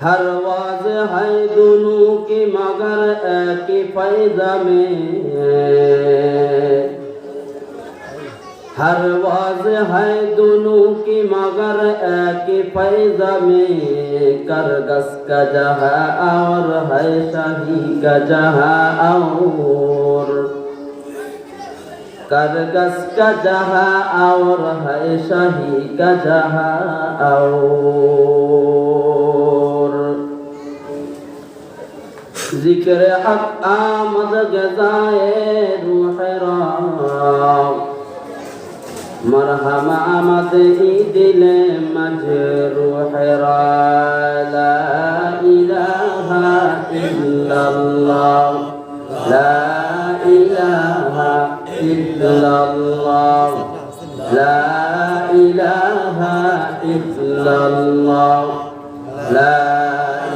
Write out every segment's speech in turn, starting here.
हर was है दोनों की, मगर एक ही फ़ायदा में हर वाज है दोनों की, मगर एक ही फ़ायदा में करगस का जहा और है शाही का जहा और। करगस का जहा और है शाही का जहा और। ذکر حق آمد گزائے روح را مرحم آمد ای دل مجروح را. لا إله إلا الله. لا إله إلا الله. لا إله إلا الله. لا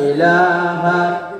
الہ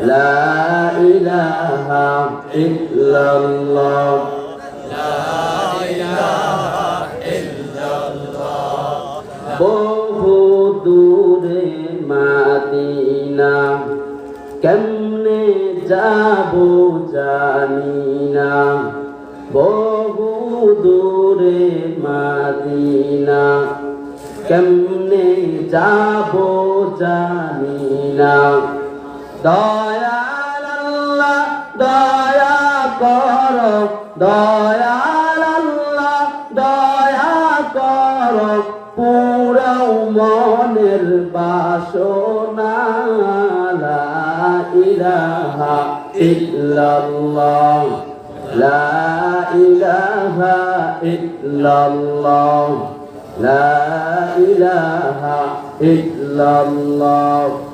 لا إله إلا الله لا إله إلا الله বহু দূরে মাদিনা কেমনে যাব জানি না বহু দূরে মাদিনা কেমনে যাব জানি না দয়াল আল্লাহ দয়া কর, দয়াল আল্লাহ, দয়া কর। পুরা মনের বাসনা, লা ইলাহা ইল্লাল্লাহ, লা ইলাহা ইল্লাল্লাহ, লা ইলাহা ইল্লাল্লাহ।